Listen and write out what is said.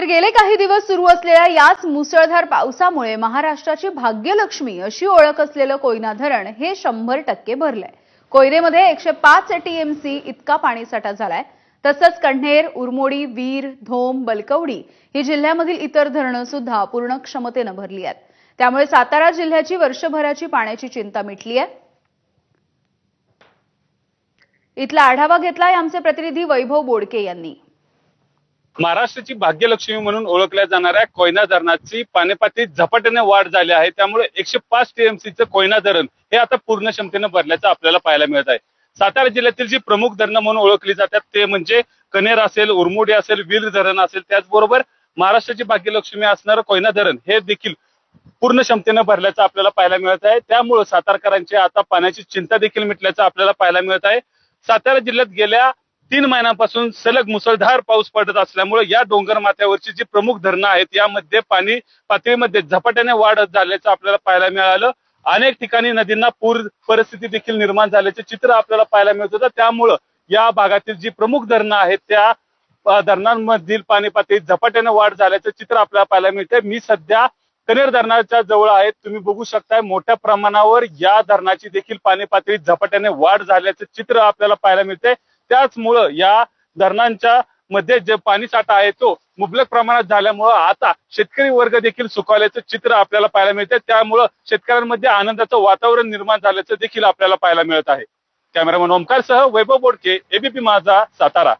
तर गेले काही दिवस सुरू असलेल्या याच मुसळधार पावसामुळे महाराष्ट्राची भाग्यलक्ष्मी अशी ओळख असलेलं कोयना धरण हे शंभर टक्के भरलंय. कोयनेमध्ये एकशे पाच टीएमसी इतका पाणीसाठा झालाय. तसंच कण्हेर उरमोडी वीर धोम बलकवडी ही जिल्ह्यामधील इतर धरणं सुद्धा पूर्ण क्षमतेनं भरली आहेत. त्यामुळे सातारा जिल्ह्याची वर्षभराची पाण्याची चिंता मिटली आहे. इथला आढावा घेतलाय आमचे प्रतिनिधी वैभव बोडके यांनी. महाराष्ट्राची भाग्यलक्ष्मी म्हणून ओळखल्या जाणाऱ्या कोयना धरणाची पाणीपातळीत झपाट्याने वाढ झाली आहे. त्यामुळे एकशे पाच टीएमसीचं कोयना धरण हे आता पूर्ण क्षमतेने भरल्याचं आपल्याला पाहायला मिळत आहे. सातारा जिल्ह्यातील जी प्रमुख धरणं म्हणून ओळखली जातात ते म्हणजे कनेर असेल उरमोडी असेल वीर धरण असेल. त्याचबरोबर महाराष्ट्राची भाग्यलक्ष्मी असणारं कोयना धरण हे देखील पूर्ण क्षमतेनं भरल्याचं आपल्याला पाहायला मिळत आहे. त्यामुळे सातारकरांची आता पाण्याची चिंता देखील मिटल्याचं आपल्याला पाहायला मिळत आहे. सातारा जिल्ह्यात गेल्या तीन महिन्यांपासून सलग मुसळधार पाऊस पडत असल्यामुळे या डोंगर माथ्यावरची जी प्रमुख धरणं आहेत यामध्ये पाणी पातळीमध्ये झपाट्याने वाढ झाल्याचं आपल्याला पाहायला मिळालं. अनेक ठिकाणी नदींना पूर परिस्थिती देखील निर्माण झाल्याचे चित्र आपल्याला पाहायला मिळत होतं. त्यामुळं या भागातील जी प्रमुख धरणं आहेत त्या धरणांमधील पाणी पातळीत झपाट्याने वाढ झाल्याचं चित्र आपल्याला पाहायला मिळतंय. मी सध्या कनेर धरणाच्या जवळ आहेत तुम्ही बघू शकताय मोठ्या प्रमाणावर या धरणाची देखील पाणी पातळीत झपाट्याने वाढ झाल्याचं चित्र आपल्याला पाहायला मिळते त्याचमुळं या धरणांच्या मध्ये जे पाणी साठा आहे तो मुबलक प्रमाणात झाल्यामुळं आता शेतकरी वर्ग देखील सुखावल्याचं चित्र आपल्याला पाहायला मिळते त्यामुळं शेतकऱ्यांमध्ये आनंदाचं वातावरण निर्माण झाल्याचं देखील आपल्याला पाहायला मिळत आहे. कॅमेरामन ओमकार सह वैभव बोडके एबीपी माझा सातारा.